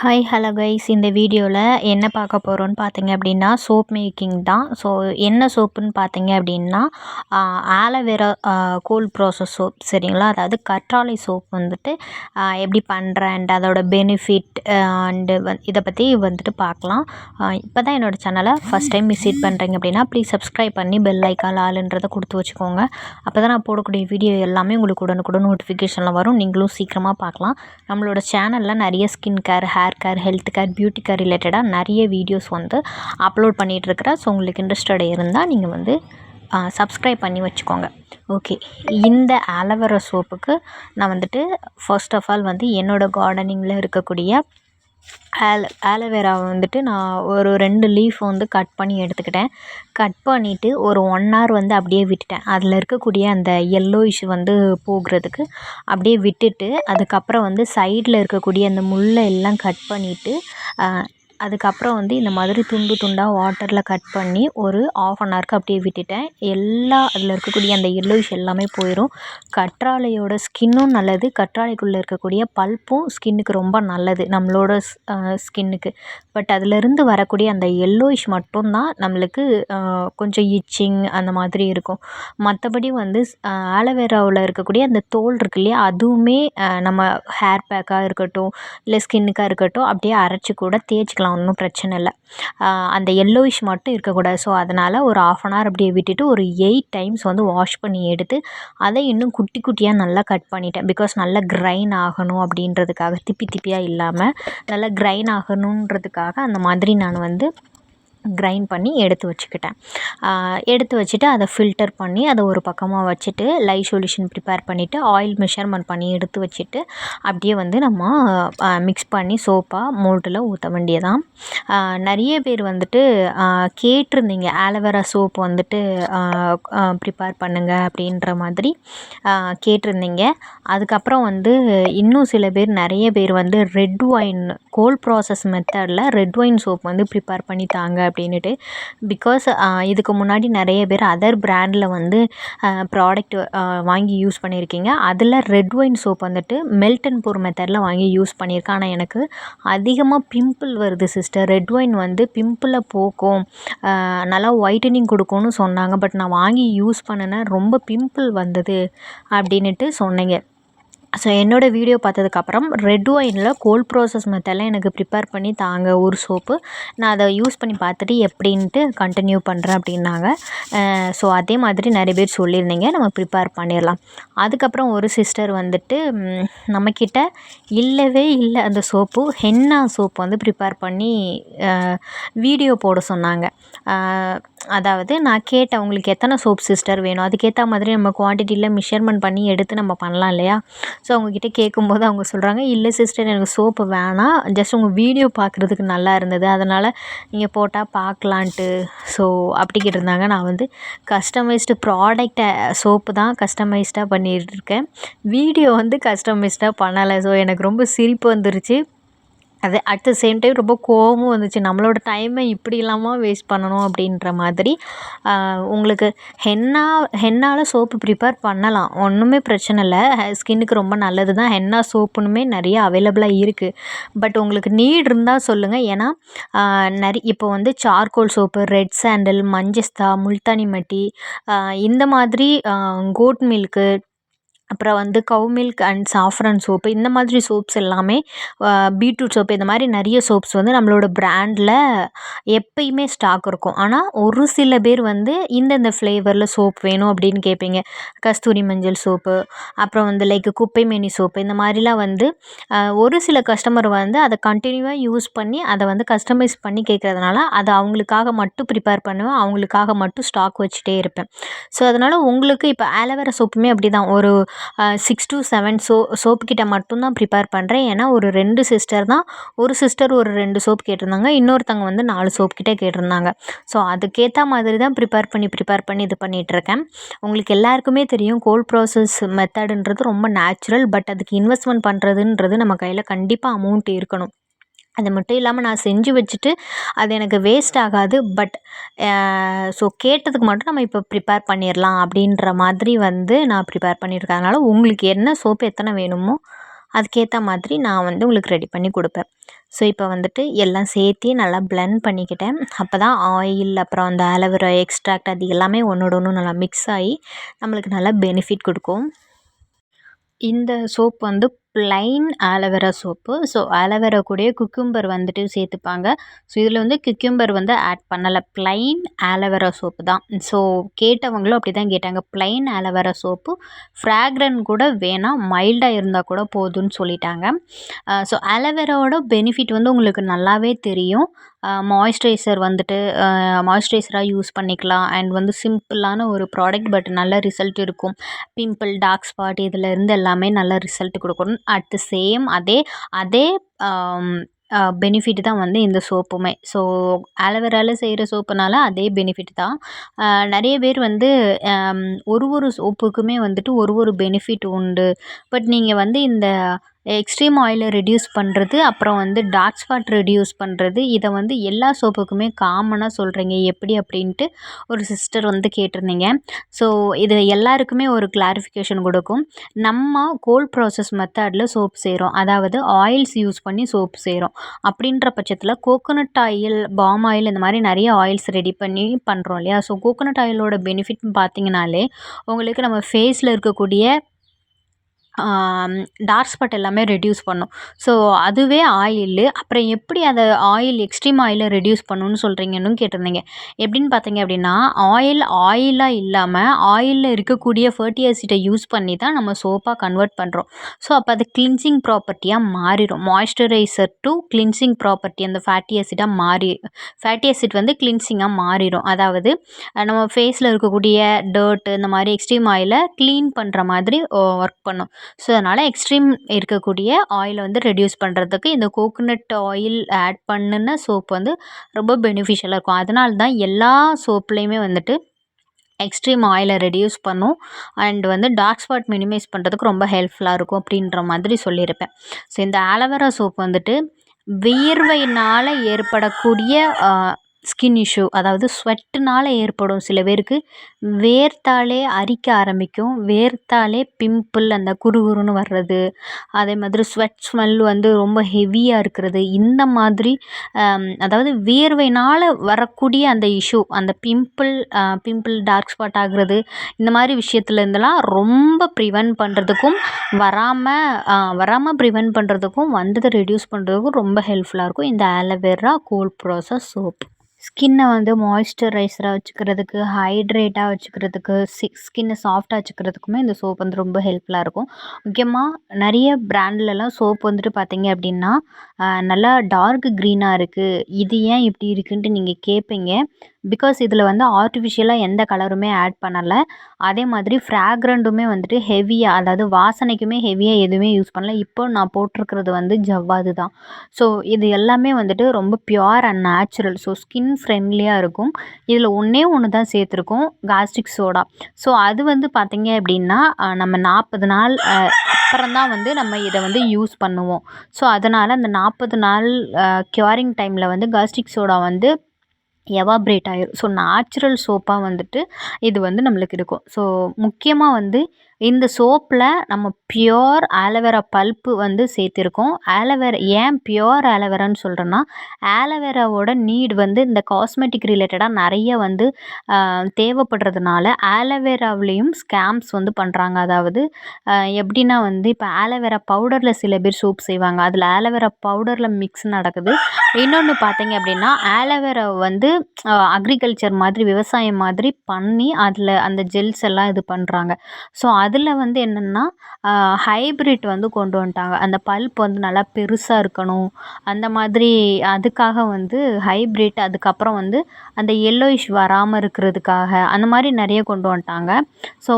Hi hello guys இந்த வீடியோவில் என்ன பார்க்க போகிறோன்னு பார்த்தீங்க அப்படின்னா சோப் மேக்கிங் தான். ஸோ என்ன சோப்புன்னு பார்த்தீங்க அப்படின்னா ஆலோவேரா கூல் ப்ராசஸ் சோப் சரிங்களா? அதாவது கற்றாழை சோப் வந்துட்டு எப்படி பண்ணுறேன் அண்ட் அதோட பெனிஃபிட் அண்டு வந் இதை பற்றி வந்துட்டு பார்க்கலாம். இப்போ தான் என்னோடய சேனலை ஃபஸ்ட் டைம் விசிட் பண்ணுறீங்க அப்படின்னா ப்ளீஸ் சப்ஸ்கிரைப் பண்ணி பெல் ஐக்கால் ஆளுன்றதை கொடுத்து வச்சுக்கோங்க. அப்போ தான் நான் போடக்கூடிய வீடியோ எல்லாமே உங்களுக்கு உடனுக்குடன் நோட்டிஃபிகேஷனில் வரும். நீங்களும் சீக்கிரமாக பார்க்கலாம். நம்மளோட சேனலில் நிறைய skin care hair hair care health care beauty care ரிலேட்டடாக நிறைய வீடியோஸ் வந்து அப்லோட் பண்ணிகிட்ருக்கிறேன் ஸோ உங்களுக்கு இன்ட்ரெஸ்டட் இருந்தால் நீங்கள் வந்து சப்ஸ்கிரைப் பண்ணி வச்சுக்கோங்க. ஓகே இந்த ஆலோவேரா சோப்புக்கு நான் வந்துட்டு ஃபர்ஸ்ட் ஆஃப் ஆல் வந்து என்னோடய கார்டனிங்கில் இருக்கக்கூடிய ஆலோ ஆலோவேரா வந்துட்டு நான் ஒரு ரெண்டு லீஃப் வந்து கட் பண்ணி எடுத்துக்கிட்டேன். கட் பண்ணிவிட்டு ஒரு ஒன் ஹவர் வந்து அப்படியே விட்டுட்டேன். அதில் இருக்கக்கூடிய அந்த yellowish வந்து போகிறதுக்கு அப்படியே விட்டுட்டு அதுக்கப்புறம் வந்து சைடில் இருக்கக்கூடிய அந்த முள்ளை எல்லாம் கட் பண்ணிவிட்டு அதுக்கப்புறம் வந்து இந்த மாதிரி துண்டு துண்டாக வாட்டரில் கட் பண்ணி ஒரு ஆஃப் அன் ஹவருக்கு அப்படியே விட்டுட்டேன். எல்லா அதில் இருக்கக்கூடிய அந்த எல்லோயிஷ் எல்லாமே போயிடும் கற்றாழையோட ஸ்கின்னும் நல்லது. கற்றாழைக்குள்ளே இருக்கக்கூடிய பல்ப்பும் ஸ்கின்னுக்கு ரொம்ப நல்லது. நம்மளோட ஸ்கின்னுக்கு பட் அதிலிருந்து வரக்கூடிய அந்த எல்லோயிஷ் மட்டும்தான் நம்மளுக்கு கொஞ்சம் இச்சிங் அந்த மாதிரி இருக்கும். மற்றபடி வந்து ஆலோவேராவில் இருக்கக்கூடிய அந்த தோல் இருக்கு இல்லையா அதுவுமே நம்ம ஹேர் பேக்காக இருக்கட்டும் இல்லை ஸ்கின்னுக்காக இருக்கட்டும் அப்படியே அரைச்சி கூட தேய்ச்சிக்கலாம். ஒன்றும் பிரச்சனை இல்லை. அந்த எல்லோயிஷ் மட்டும் இருக்கக்கூடாது. ஸோ அதனால் ஒரு ஆஃப் அன் ஹவர் அப்படியே விட்டுட்டு ஒரு எயிட் டைம்ஸ் வந்து வாஷ் பண்ணி எடுத்து அதை இன்னும் குட்டி குட்டியாக நல்லா கட் பண்ணிட்டேன். பிகாஸ் நல்லா கிரைன் ஆகணும் அப்படின்றதுக்காக திப்பி திப்பியாக இல்லாமல் நல்லா கிரைன் ஆகணுன்றதுக்காக அந்த மாதிரி நான் வந்து கிரைண்ட் பண்ணி எடுத்து வச்சுக்கிட்டேன். எடுத்து வச்சுட்டு அதை ஃபில்டர் பண்ணி அதை ஒரு பக்கமாக வச்சுட்டு லைவ் சொல்யூஷன் ப்ரிப்பேர் பண்ணிவிட்டு ஆயில் மெஷர்மெண்ட் பண்ணி எடுத்து வச்சுட்டு அப்படியே வந்து நம்ம மிக்ஸ் பண்ணி சோப்பாக மோல்டில் ஊற்ற வேண்டியதான் நிறைய பேர் வந்துட்டு கேட்டிருந்தீங்க ஆலோவேரா சோப் வந்துட்டு ப்ரிப்பேர் பண்ணுங்கள் அப்படின்ற மாதிரி கேட்டிருந்தீங்க. அதுக்கப்புறம் வந்து இன்னும் சில பேர் நிறைய பேர் வந்து ரெட் ஒயின் கோல்ட் ப்ராசஸ் மெத்தடில் ரெட் ஒயின் சோப் வந்து ப்ரிப்பேர் பண்ணி தாங்க அப்படின்னுட்டு. பிகாஸ் இதுக்கு முன்னாடி நிறைய பேர் அதர் பிராண்டில் வந்து ப்ராடக்ட் வாங்கி யூஸ் பண்ணியிருக்கீங்க. அதில் ரெட் ஒயின் சோப் வந்துட்டு மெல்ட் அண்ட் போர் மெத்தடில் வாங்கி யூஸ் பண்ணியிருக்கேன். ஆனால் எனக்கு அதிகமாக பிம்பிள் வருது சிஸ்டர் ரெட் ஒயின் வந்து பிம்பிளை போக்கும் நல்லா ஒயிட்டனிங் கொடுக்கும்னு சொன்னாங்க. பட் நான் வாங்கி யூஸ் பண்ணினேன். ரொம்ப பிம்பிள் வந்தது அப்படின்னுட்டு சொன்னீங்க. ஸோ என்னோடய வீடியோ பார்த்ததுக்கப்புறம் ரெட் ஒயினில் கோல்ட் ப்ராசஸ் மெத்தடில் எனக்கு ப்ரிப்பேர் பண்ணி தாங்க ஒரு சோப்பு நான் அதை யூஸ் பண்ணி பார்த்துட்டு எப்படின்ட்டு கண்டினியூ பண்ணுறேன் அப்படின்னாங்க. ஸோ அதே மாதிரி நிறைய பேர் சொல்லியிருந்தீங்க. நம்ம ப்ரிப்பேர் பண்ணிடலாம். அதுக்கப்புறம் ஒரு சிஸ்டர் வந்துட்டு நம்மக்கிட்ட இல்லவே இல்லை அந்த சோப்பு ஹென்னா சோப்பு வந்து ப்ரிப்பேர் பண்ணி வீடியோ போட சொன்னாங்க. அதாவது நான் கேட்டேன் உங்களுக்கு எத்தனை சோப் சிஸ்டர் வேணும்? அதுக்கேற்ற மாதிரி நம்ம குவான்டிட்டியில் மெஷர்மெண்ட் பண்ணி எடுத்து நம்ம பண்ணலாம் இல்லையா? ஸோ அவங்கக்கிட்ட கேட்கும்போது அவங்க சொல்கிறாங்க இல்லை சிஸ்டர் எனக்கு சோப்பு வேணாம் ஜஸ்ட் உங்கள் வீடியோ பார்க்குறதுக்கு நல்லா இருந்தது. அதனால் நீங்கள் போட்டால் பார்க்கலான்ட்டு ஸோ அப்படி கேட்டிருந்தாங்க. நான் வந்து கஸ்டமைஸ்டு ப்ராடக்டை சோப்பு தான் கஸ்டமைஸ்டாக பண்ணிகிட்ருக்கேன் வீடியோ வந்து கஸ்டமைஸ்டாக பண்ணலை. ஸோ எனக்கு ரொம்ப சிரிப்பு வந்துருச்சு. அது அட் த சேம் டைம் ரொம்ப கோவமும் வந்துச்சு. நம்மளோட டைமை இப்படி இல்லாமல் வேஸ்ட் பண்ணணும் அப்படின்ற மாதிரி உங்களுக்கு ஹென்னா ஹென்னாவில் சோப்பு ப்ரிப்பேர் பண்ணலாம். ஒன்றுமே பிரச்சனை இல்லை. ஸ்கின்னுக்கு ரொம்ப நல்லது தான் ஹென்னா சோப்புனுமே நிறைய அவைலபிளாக இருக்குது பட் உங்களுக்கு நீட் இருந்தால் சொல்லுங்கள் ஏன்னா நிறைய இப்போ வந்து சார்கோல் சோப்பு ரெட் சாண்டில் மஞ்சஸ்தா முல்தானி மட்டி இந்த மாதிரி கோட் மில்க்கு அப்புறம் வந்து cow milk and saffron soap இந்த மாதிரி சோப்ஸ் எல்லாமே பீட்ரூட் சோப்பு இந்த மாதிரி நிறைய சோப்ஸ் வந்து நம்மளோட ப்ராண்டில் எப்பயுமே ஸ்டாக் இருக்கும். ஆனால் ஒரு சில பேர் வந்து இந்தந்த ஃப்ளேவரில் சோப் வேணும் அப்படின்னு கேட்பீங்க. கஸ்தூரி மஞ்சள் சோப்பு அப்புறம் வந்து லைக் குப்பைமேனி சோப்பு இந்த மாதிரிலாம் வந்து ஒரு சில கஸ்டமர் வந்து அதை கண்டினியூவாக யூஸ் பண்ணி அதை வந்து கஸ்டமைஸ் பண்ணி கேட்குறதுனால அதை அவங்களுக்காக மட்டும் ப்ரிப்பேர் பண்ணுவேன் அவங்களுக்காக மட்டும் ஸ்டாக் வச்சுட்டே இருப்பேன். ஸோ அதனால் உங்களுக்கு இப்போ ஆலோவேரா சோப்புமே அப்படி தான் ஒரு six to seven so soap கிட்ட மட்டும்தான் ப்ரிப்பேர் பண்ணுறேன் ஏன்னா ஒரு ரெண்டு சிஸ்டர் தான். ஒரு சிஸ்டர் ஒரு ரெண்டு சோப் கேட்டிருந்தாங்க. இன்னொருத்தவங்க வந்து நாலு சோப் கிட்டே கேட்டிருந்தாங்க. ஸோ அதுக்கேற்ற மாதிரி தான் ப்ரிப்பேர் பண்ணி ப்ரிப்பேர் பண்ணி இது பண்ணிகிட்ருக்கேன் உங்களுக்கு எல்லாருக்குமே தெரியும் கோல்ட் ப்ராசஸ் மெத்தடுன்றது ரொம்ப நேச்சுரல் பட் அதுக்கு இன்வெஸ்ட்மெண்ட் பண்ணுறதுன்றது நம்ம கையில் கண்டிப்பாக அமௌண்ட் இருக்கணும். அது மட்டும் இல்லாமல் நான் செஞ்சு வச்சுட்டு அது எனக்கு வேஸ்ட் ஆகாது. பட் ஸோ கேட்டதுக்கு மட்டும் நம்ம இப்போ ப்ரிப்பேர் பண்ணிடலாம் அப்படின்ற மாதிரி வந்து நான் ப்ரிப்பேர் பண்ணியிருக்கேன் அதனால் உங்களுக்கு என்ன சோப்பு எத்தனை வேணுமோ அதுக்கேற்ற மாதிரி நான் வந்து உங்களுக்கு ரெடி பண்ணி கொடுப்பேன். ஸோ இப்போ வந்துட்டு எல்லாம் சேர்த்தி நல்லா பிளெண்ட் பண்ணிக்கிட்டேன். அப்போ தான் ஆயில் அப்புறம் அந்த ஆலோவேரா எக்ஸ்ட்ராக்ட் அது எல்லாமே ஒன்றோட ஒன்று நல்லா மிக்ஸ் ஆகி நம்மளுக்கு நல்லா பெனிஃபிட் கொடுக்கும். இந்த சோப் வந்து plain aloe vera soap so aloe vera கூடயே குக்கும்பர் வந்துட்டு சேர்த்துப்பாங்க. ஸோ இதில் வந்து குக்கும்பர் வந்து ஆட் பண்ணலை. ப்ளைன் ஆலோவேரா சோப்பு தான். ஸோ கேட்டவங்களும் அப்படி தான் கேட்டாங்க ப்ளைன் ஆலோவேரா சோப்பு ஃப்ராக்ரன் கூட வேணாம் மைல்டாக இருந்தால் கூட போதும்னு சொல்லிட்டாங்க. ஸோ ஆலோவேராவோட பெனிஃபிட் வந்து உங்களுக்கு நல்லாவே தெரியும். மாய்ஸ்சரைசர் வந்துட்டு மாய்ஸ்சரைசராக யூஸ் பண்ணிக்கலாம். அண்ட் வந்து சிம்பிளான ஒரு ப்ராடக்ட் பட் நல்ல ரிசல்ட் இருக்கும். பிம்பிள் டார்க் ஸ்பாட் இதில் இருந்து எல்லாமே நல்ல ரிசல்ட் கொடுக்கும் அட் த சேம் அதே அதே பெனிஃபிட் தான் வந்து இந்த சோப்புமே. ஸோ ஆலோவேரால செய்கிற சோப்புனால அதே பெனிஃபிட் தான். நிறைய பேர் வந்து ஒரு ஒரு சோப்புக்குமே வந்துட்டு ஒரு ஒரு பெனிஃபிட் உண்டு. பட் நீங்கள் வந்து இந்த எக்ஸ்ட்ரீம் ஆயிலை ரெடியூஸ் பண்ணுறது அப்புறம் வந்து டார்க் ஸ்பாட் ரெடியூஸ் பண்ணுறது இதை வந்து எல்லா சோப்புக்குமே காமனாக சொல்கிறீங்க எப்படி அப்படின்ட்டு ஒரு சிஸ்டர் வந்து கேட்டிருந்தீங்க. ஸோ இது எல்லாருக்குமே ஒரு கிளாரிஃபிகேஷன் கொடுக்கும். நம்ம கோல்ட் ப்ராசஸ் மெத்தடில் சோப் செய்கிறோம் அதாவது ஆயில்ஸ் யூஸ் பண்ணி சோப் செய்கிறோம் அப்படின்ற பட்சத்தில் கோகோனட் ஆயில் பாம் ஆயில் இந்த மாதிரி நிறைய ஆயில்ஸ் ரெடி பண்ணி பண்ணுறோம் இல்லையா? ஸோ கோகோனட் ஆயிலோட பெனிஃபிட் பார்த்தீங்கனாலே உங்களுக்கு நம்ம ஃபேஸில் இருக்கக்கூடிய டார்க் ஸ்பாட் எல்லாமே ரெடியூஸ் பண்ணும். ஸோ அதுவே ஆயிலு அப்புறம் எப்படி அதை ஆயில் எக்ஸ்ட்ரீம் ஆயிலை ரெடியூஸ் பண்ணணும்னு சொல்கிறீங்கன்னு கேட்டிருந்தீங்க. எப்படின்னு பார்த்தீங்க அப்படின்னா ஆயில் ஆயிலாக இல்லாமல் ஆயிலில் இருக்கக்கூடிய ஃபர்ட்டி ஆசிட்டை யூஸ் பண்ணி தான் நம்ம சோப்பாக கன்வெர்ட் பண்ணுறோம் ஸோ அப்போ அது கிளின்சிங் ப்ராப்பர்ட்டியாக மாறிடும் மாய்ஸ்சரைசர் டு கிளின்சிங் ப்ராப்பர்ட்டி அந்த ஃபேட்டி ஆசிட்டாக மாறி ஃபேட்டி ஆசிட் வந்து கிளின்சிங்காக மாறிடும் அதாவது நம்ம ஃபேஸில் இருக்கக்கூடிய டர்ட் இந்த மாதிரி எக்ஸ்ட்ரீம் ஆயிலை க்ளீன் பண்ணுற மாதிரி ஒர்க் பண்ணும். ஸோ அதனால் எக்ஸ்ட்ரீம் இருக்கக்கூடிய ஆயிலை வந்து ரெடியூஸ் பண்ணுறதுக்கு இந்த கோகோனட் ஆயில் ஆட் பண்ணுன சோப் வந்து ரொம்ப பெனிஃபிஷியலாக இருக்கும். அதனால தான் எல்லா சோப்லேயுமே வந்துட்டு எக்ஸ்ட்ரீம் ஆயிலை ரெடியூஸ் பண்ணும். அண்ட் வந்து டார்க் ஸ்பாட் மினிமைஸ் பண்ணுறதுக்கு ரொம்ப ஹெல்ப்ஃபுல்லாக இருக்கும் அப்படின்ற மாதிரி சொல்லியிருப்பேன். ஸோ இந்த ஆலோவேரா சோப் வந்துட்டு வியர்வையினால் ஏற்படக்கூடிய ஸ்கின் இஷ்யூ அதாவது ஸ்வெட்டுனால் ஏற்படும் சில பேருக்கு வேர்த்தாலே அரிக்க ஆரம்பிக்கும் வேர்த்தாலே பிம்பிள் அந்த குறுகுறுன்னு வர்றது அதே மாதிரி ஸ்வெட் ஸ்மெல் வந்து ரொம்ப ஹெவியாக இருக்கிறது இந்த மாதிரி அதாவது வேர்வைனால் வரக்கூடிய அந்த இஷ்யூ அந்த பிம்பிள் பிம்பிள் டார்க் ஸ்பாட் ஆகிறது இந்த மாதிரி விஷயத்துலேருந்துலாம் ரொம்ப ப்ரிவென்ட் பண்ணுறதுக்கும் வராமல் வராமல் ப்ரிவென்ட் பண்ணுறதுக்கும் வந்ததை ரெடியூஸ் பண்ணுறதுக்கும் ரொம்ப ஹெல்ப்ஃபுல்லாக இருக்கும். இந்த ஆலோவேரா கோல்ட் ப்ராசஸ் சோப் ஸ்கின்னை வந்து மாய்ஸ்சரைசராக வச்சுக்கிறதுக்கு ஹைட்ரேட்டாக வச்சுக்கிறதுக்கு சி ஸ்கின்னை சாஃப்டாக வச்சுக்கிறதுக்குமே இந்த சோப் வந்து ரொம்ப ஹெல்ப்ஃபுல்லாக இருக்கும். முக்கியமாக நிறைய பிராண்ட்லலாம் சோப் வந்துட்டு பார்த்தீங்க அப்படின்னா நல்லா டார்க் க்ரீனாக இருக்குது இது ஏன் இப்படி இருக்குன்ட்டு நீங்கள் கேட்பீங்க பிகாஸ் இதில் வந்து ஆர்டிஃபிஷியலாக எந்த கலருமே ஆட் பண்ணலை. அதே மாதிரி ஃப்ராக்ரண்ட்டுமே வந்துட்டு ஹெவியாக அதாவது வாசனைக்குமே ஹெவியாக எதுவுமே யூஸ் பண்ணல. இப்போ நான் போட்டிருக்கிறது வந்து ஜவ்வாது தான். ஸோ இது எல்லாமே வந்துட்டு ரொம்ப pure and natural so skin ஃப்ரெண்ட்லியாக இருக்கும். இதில் ஒன்றே ஒன்று தான் சேர்த்துருக்கோம் காஸ்டிக் சோடா ஸோ அது வந்து பார்த்திங்க அப்படின்னா நம்ம நாற்பது நாள் அப்புறம் தான் வந்து நம்ம இதை வந்து யூஸ் பண்ணுவோம். ஸோ அதனால் அந்த நாற்பது நாள் க்யூரிங் டைமில் வந்து காஸ்டிக் சோடா வந்து எவாப்ரேட் ஆயிரும். ஸோ நேச்சுரல் சோப்பாக வந்துட்டு இது வந்து நம்மளுக்கு இருக்கும். ஸோ முக்கியமாக வந்து இந்த சோப்பில் நம்ம பியோர் ஆலோவேரா பல்ப்பு வந்து சேர்த்திருக்கோம். ஆலோவேரா ஏன் பியோர் ஆலோவேரான்னு சொல்கிறேன்னா ஆலோவேராவோட நீட் வந்து இந்த காஸ்மெட்டிக் ரிலேட்டடாக நிறைய வந்து தேவைப்படுறதுனால ஆலோவேராவிலையும் ஸ்கேம்ஸ் வந்து பண்ணுறாங்க அதாவது எப்படின்னா வந்து இப்போ ஆலோவேரா பவுடரில் சில பேர் சோப் செய்வாங்க. அதில் ஆலோவேரா பவுடரில் மிக்ஸ் நடக்குது. இன்னொன்று பார்த்தீங்க அப்படின்னா ஆலோவேரா வந்து அக்ரிகல்ச்சர் மாதிரி விவசாயம் மாதிரி பண்ணி அதில் அந்த ஜெல்ஸ் எல்லாம் இது பண்ணுறாங்க ஸோ அது அதில் வந்து என்னென்னா ஹைப்ரிட் வந்து கொண்டு வந்துட்டாங்க. அந்த பல்ப் வந்து நல்லா பெருசாக இருக்கணும். அந்த மாதிரி அதுக்காக வந்து ஹைப்ரிட் அதுக்கப்புறம் வந்து அந்த எல்லோயிஷ் வராமல் இருக்கிறதுக்காக அந்த மாதிரி நிறைய கொண்டு வந்துட்டாங்க. ஸோ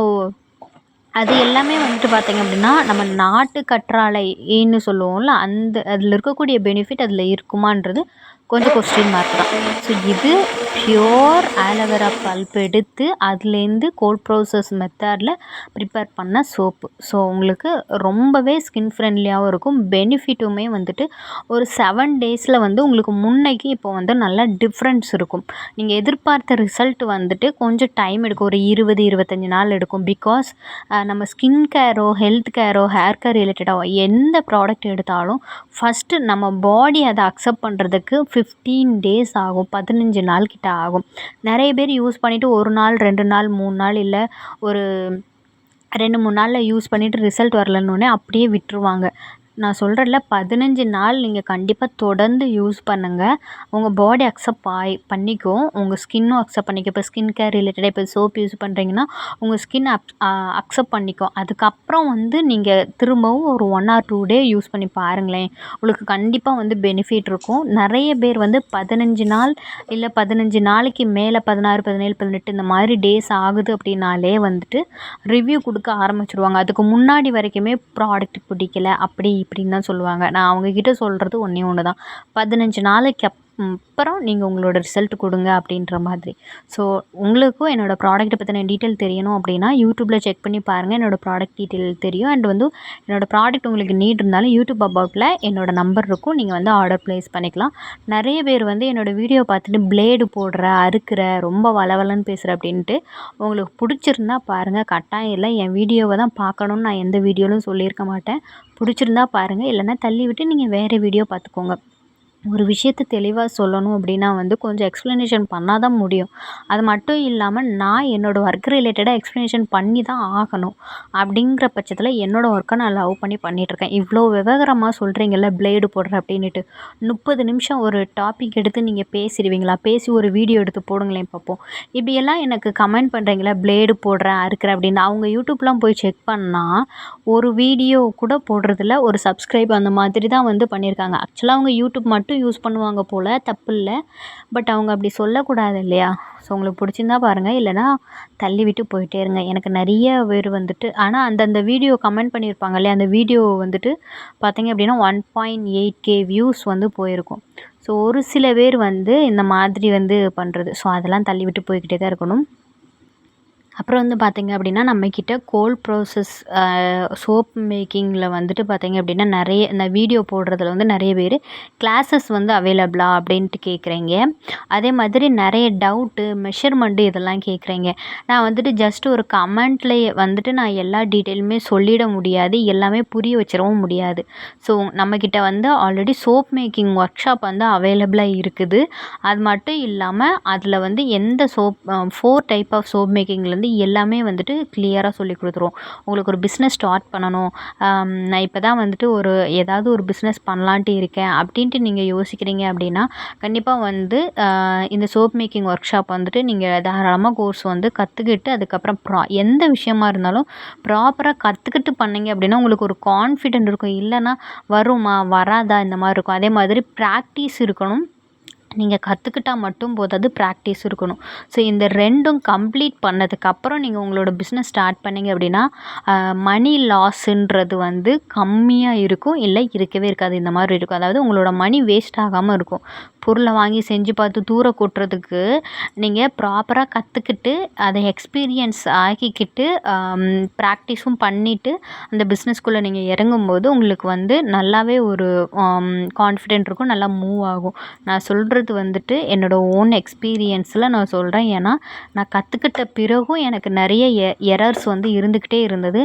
அது எல்லாமே வந்துட்டு பார்த்தீங்க அப்படின்னா நம்ம நாட்டு கற்றாழைன்னு சொல்லுவோம்ல அந்த அதில் இருக்கக்கூடிய பெனிஃபிட் அதில் இருக்குமான்றது கொஞ்சம் கொஸ்டின் மார்க் தான். ஸோ இது பியோர் ஆலோவேரா பல்ப் எடுத்து அதுலேருந்து கோல்ட் ப்ரோசஸ் மெத்தடில் ப்ரிப்பேர் பண்ண சோப்பு ஸோ உங்களுக்கு ரொம்பவே ஸ்கின் ஃப்ரெண்ட்லியாகவும் இருக்கும். பெனிஃபிட்டுமே வந்துட்டு ஒரு செவன் டேஸில் வந்து உங்களுக்கு முன்னைக்கு இப்போ வந்து நல்லா டிஃப்ரென்ஸ் இருக்கும். நீங்கள் எதிர்பார்த்த ரிசல்ட் வந்துட்டு கொஞ்சம் டைம் எடுக்கும். ஒரு இருபது இருபத்தஞ்சி நாள் எடுக்கும். பிகாஸ் நம்ம ஸ்கின் கேரோ ஹெல்த் கேரோ ஹேர் கேர் ரிலேட்டடாக எந்த ப்ராடக்ட் எடுத்தாலும் ஃபஸ்ட்டு நம்ம பாடி அதை அக்செப்ட் பண்ணுறதுக்கு ஃபிஃப்டீன் டேஸ் ஆகும் பதினஞ்சு நாள் கிட்ட ஆகும். நிறைய பேர் யூஸ் பண்ணிவிட்டு ஒரு நாள் ரெண்டு நாள் மூணு நாள் இல்லை ஒரு ரெண்டு மூணு நாளில் யூஸ் பண்ணிவிட்டு ரிசல்ட் வரலன்னொடனே அப்படியே விட்டுருவாங்க. நான் சொல்கிறேன்ல பதினஞ்சு நாள் நீங்கள் கண்டிப்பாக தொடர்ந்து யூஸ் பண்ணுங்கள் உங்கள் பாடி அக்செப்ட் ஆயி பண்ணிக்கும் உங்கள் ஸ்கின்னும் அக்செப்ட் பண்ணிக்கும் இப்போ ஸ்கின் கேர் ரிலேட்டடாக இப்போ சோப் யூஸ் பண்ணுறீங்கன்னா உங்கள் ஸ்கின் அப் அக்செப்ட் பண்ணிக்கும் அதுக்கப்புறம் வந்து நீங்கள் திரும்பவும் ஒரு one or two day use பண்ணி பாருங்களேன். உங்களுக்கு கண்டிப்பாக வந்து பெனிஃபிட் இருக்கும். நிறைய பேர் வந்து பதினஞ்சு நாள் இல்லை பதினஞ்சு நாளைக்கு மேலே பதினாறு பதினேழு பதினெட்டு இந்த மாதிரி டேஸ் ஆகுது அப்படின்னாலே வந்துட்டு ரிவ்யூ கொடுக்க ஆரம்பிச்சிருவாங்க. அதுக்கு முன்னாடி வரைக்குமே ப்ராடக்ட் பிடிக்கல. அப்படி இப்படின்னு தான் சொல்லுவாங்க. நான் அவங்கக்கிட்ட சொல்கிறது ஒன்றே ஒன்று தான் பதினஞ்சு நாளைக்கு அப் அப்புறம் நீங்கள் உங்களோட ரிசல்ட் கொடுங்க அப்படின்ற மாதிரி. ஸோ உங்களுக்கும் என்னோடய ப்ராடக்ட்டை பற்றின டீட்டெயில் தெரியணும் அப்படின்னா யூடியூப்பில் செக் பண்ணி பாருங்கள் என்னோடய ப்ராடக்ட் டீட்டெயில் தெரியும். அண்ட் வந்து என்னோடய ப்ராடக்ட் உங்களுக்கு நீட் இருந்தாலும் யூடியூப் அபவுட்டில் என்னோடய நம்பர் இருக்கும். நீங்கள் வந்து ஆர்டர் ப்ளேஸ் பண்ணிக்கலாம். நிறைய பேர் வந்து என்னோடய வீடியோ பார்த்துட்டு பிளேடு போடுற அறுக்கிற ரொம்ப வளவலன்னு பேசுகிற அப்படின்ட்டு உங்களுக்கு பிடிச்சிருந்தா பாருங்கள் கட்டாயம் இல்லை. என் வீடியோவை தான் பார்க்கணுன்னு நான் எந்த வீடியோவிலும் சொல்லியிருக்க மாட்டேன். பிடிச்சிருந்தா பாருங்கள் இல்லைன்னா தள்ளி விட்டு நீங்கள் வேறு வீடியோ பார்த்துக்கோங்க. ஒரு விஷயத்த தெளிவாக சொல்லணும் அப்படின்னா வந்து கொஞ்சம் எக்ஸ்ப்ளனேஷன் பண்ணால் தான் முடியும். அது மட்டும் இல்லாமல் நான் என்னோடய ஒர்க் ரிலேட்டடாக எக்ஸ்ப்ளனேஷன் பண்ணி தான் ஆகணும் அப்படிங்கிற பட்சத்தில் என்னோடய ஒர்க்கை நான் லவ் பண்ணி பண்ணிகிட்ருக்கேன் இவ்வளோ விவகரமாக சொல்கிறீங்கல்ல பிளேடு போடுற அப்படின்னுட்டு. முப்பது நிமிஷம் ஒரு டாபிக் எடுத்து நீங்கள் பேசிடுவீங்களா? பேசி ஒரு வீடியோ எடுத்து போடுங்களேன் பார்ப்போம் இப்படியெல்லாம் எனக்கு கமெண்ட் பண்ணுறீங்களா பிளேடு போடுறேன் அறுக்கிறேன் அப்படின்னு. அவங்க யூடியூப்லாம் போய் செக் பண்ணால் ஒரு வீடியோ கூட போடுறதில்ல ஒரு சப்ஸ்கிரைப் அந்த மாதிரி தான் வந்து பண்ணியிருக்காங்க. ஆக்சுவலாக அவங்க யூடியூப் மட்டும் யூஸ் பண்ணுவாங்க போல் தப்பு இல்லை பட் அவங்க அப்படி சொல்லக்கூடாது இல்லையா? ஸோ உங்களுக்கு பிடிச்சிருந்தா பாருங்கள் இல்லைனா தள்ளி விட்டு போயிட்டே இருங்க. எனக்கு நிறைய பேர் வந்துட்டு ஆனால் அந்தந்த வீடியோ கமெண்ட் பண்ணியிருப்பாங்க இல்லையா? அந்த வீடியோ வந்துட்டு பார்த்தீங்க அப்படின்னா one point eight K views வந்து போயிருக்கும். ஸோ ஒரு சில பேர் வந்து இந்த மாதிரி வந்து பண்ணுறது ஸோ அதெல்லாம் தள்ளி விட்டு போய்க்கிட்டே தான் இருக்கணும். அப்புறம் வந்து பார்த்திங்க அப்படின்னா நம்மக்கிட்ட கோல்ட் ப்ராசஸ் சோப் மேக்கிங்கில் வந்துட்டு பார்த்திங்க அப்படின்னா நிறைய இந்த வீடியோ போடுறதுல வந்து நிறைய பேர் கிளாஸஸ் வந்து அவைலபிளா அப்படின்ட்டு கேட்குறீங்க அதே மாதிரி நிறைய டவுட்டு மெஷர்மெண்ட்டு இதெல்லாம் கேட்குறீங்க நான் வந்துட்டு ஜஸ்ட் ஒரு கமெண்ட்லேயே வந்துட்டு நான் எல்லா டீட்டெயிலுமே சொல்லிட முடியாது எல்லாமே புரிய வச்சிடவும் முடியாது. ஸோ நம்மக்கிட்ட வந்து already soap making workshop வந்து அவைலபிளாக இருக்குது. அது மட்டும் இல்லாமல் அதில் வந்து எந்த soap four type of soap மேக்கிங்லேருந்து வந்து எல்லாமே வந்துட்டு கிளியராக சொல்லி கொடுத்துருவோம் உங்களுக்கு ஒரு பிஸ்னஸ் ஸ்டார்ட் பண்ணணும். நான் இப்போ தான் வந்துட்டு ஒரு ஏதாவது ஒரு பிஸ்னஸ் பண்ணலான்ட்டு இருக்கேன் அப்படின்ட்டு நீங்கள் யோசிக்கிறீங்க அப்படின்னா கண்டிப்பாக வந்து இந்த சோப் மேக்கிங் ஒர்க் ஷாப் வந்துட்டு நீங்கள் தாராளமாக கோர்ஸ் வந்து கற்றுக்கிட்டு அதுக்கப்புறம் ப்ரா எந்த விஷயமா இருந்தாலும் ப்ராப்பராக கற்றுக்கிட்டு பண்ணீங்க அப்படின்னா உங்களுக்கு ஒரு கான்ஃபிடென்ட் இருக்கும். இல்லைன்னா வருமா வராதா இந்த மாதிரி இருக்கும். அதே மாதிரி ப்ராக்டிஸ் இருக்கணும். நீங்கள் கற்றுக்கிட்டா மட்டும் போதாது ப்ராக்டிஸ் இருக்கணும். ஸோ இந்த ரெண்டும் கம்ப்ளீட் பண்ணதுக்கப்புறம் நீங்கள் உங்களோட பிஸ்னஸ் ஸ்டார்ட் பண்ணிங்க அப்படின்னா மணி லாஸுன்றது வந்து கம்மியாக இருக்கும். இல்லை இருக்கவே இருக்காது. இந்த மாதிரி இருக்கும். அதாவது உங்களோட மணி வேஸ்ட் ஆகாமல் இருக்கும். பொருளை வாங்கி செஞ்சு பார்த்து தூர கொட்டுறதுக்கு நீங்கள் ப்ராப்பராக கற்றுக்கிட்டு அதை எக்ஸ்பீரியன்ஸ் ஆக்கிக்கிட்டு ப்ராக்டிஸும் பண்ணிவிட்டு அந்த பிஸ்னஸ்குள்ளே நீங்கள் இறங்கும்போது உங்களுக்கு வந்து நல்லாவே ஒரு கான்ஃபிடென்ட் இருக்கும். நல்லா மூவ் ஆகும். நான் சொல்கிறது வந்துட்டு என்னோடய ஓன் எக்ஸ்பீரியன்ஸில் நான் சொல்கிறேன் ஏன்னா நான் கற்றுக்கிட்ட பிறகும் எனக்கு நிறைய எ எரர்ஸ் வந்து இருந்துக்கிட்டே இருந்தது.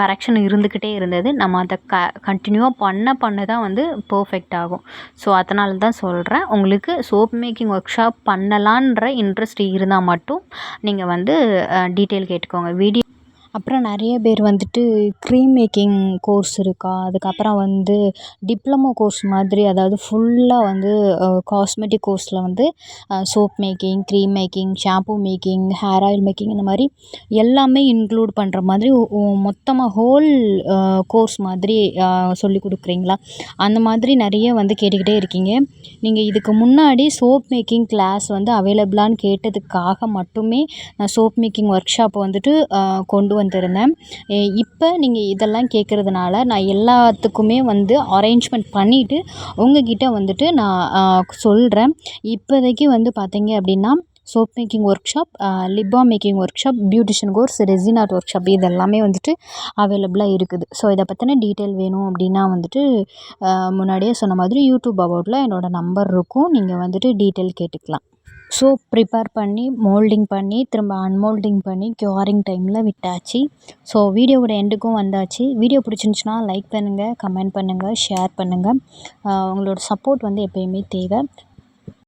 கரெக்ஷன் இருந்துக்கிட்டே இருந்தது. நம்ம அதை க கண்டினியூவாக பண்ண பண்ண தான் வந்து பர்ஃபெக்ட் ஆகும். ஸோ அதனால தான் சொல்கிறேன் உங்களுக்கு சோப் மேக்கிங் ஒர்க் ஷாப் பண்ணலான்ற இன்ட்ரெஸ்ட் இருந்தால் மட்டும் நீங்கள் வந்து டீட்டெயில் கேட்டுக்கோங்க. வீடியோ அப்புறம் நிறைய பேர் வந்துட்டு க்ரீம் மேக்கிங் கோர்ஸ் இருக்கா அதுக்கப்புறம் வந்து டிப்ளமோ கோர்ஸ் மாதிரி அதாவது ஃபுல்லாக வந்து காஸ்மெட்டிக் கோர்ஸில் வந்து soap making cream making shampoo making hair oil making இந்த மாதிரி எல்லாமே இன்க்ளூட் பண்ணுற மாதிரி மொத்தமாக ஹோல் கோர்ஸ் மாதிரி சொல்லிக் கொடுக்குறீங்களா? அந்த மாதிரி நிறைய வந்து கேட்டுக்கிட்டே இருக்கீங்க. நீங்கள் இதுக்கு முன்னாடி சோப் மேக்கிங் கிளாஸ் வந்து அவைலபிளான்னு கேட்டதுக்காக மட்டுமே நான் சோப் மேக்கிங் ஒர்க் ஷாப்பை வந்துட்டு கொண்டு வந்து வந்திருந்தேன். இப்போ நீங்கள் இதெல்லாம் கேட்குறதுனால நான் எல்லாத்துக்குமே வந்து அரேஞ்ச்மெண்ட் பண்ணிவிட்டு உங்ககிட்ட வந்துட்டு நான் சொல்கிறேன் இப்போதைக்கு வந்து பார்த்தீங்க அப்படின்னா soap making workshop லிப்பா making workshop beautician course resin art workshop இது எல்லாமே வந்துட்டு அவைலபிளாக இருக்குது. ஸோ இதை பற்றின டீட்டெயில் வேணும் அப்படின்னா வந்துட்டு முன்னாடியே சொன்ன மாதிரி யூடியூப் அபவுட்டில் என்னோடய நம்பர் இருக்கும். நீங்கள் வந்துட்டு டீட்டெயில் கேட்டுக்கலாம். சோப் ப்ரிப்பேர் பண்ணி மோல்டிங் பண்ணி திரும்ப அன்மோல்டிங் பண்ணி க்யூரிங் டைமில் விட்டாச்சு. ஸோ வீடியோவோட எண்டுக்கும் வந்தாச்சு. வீடியோ பிடிச்சிருந்துச்சின்னா லைக் பண்ணுங்கள் கமெண்ட் பண்ணுங்கள் ஷேர் பண்ணுங்கள் உங்களோட சப்போர்ட் வந்து எப்பயுமே தேவை.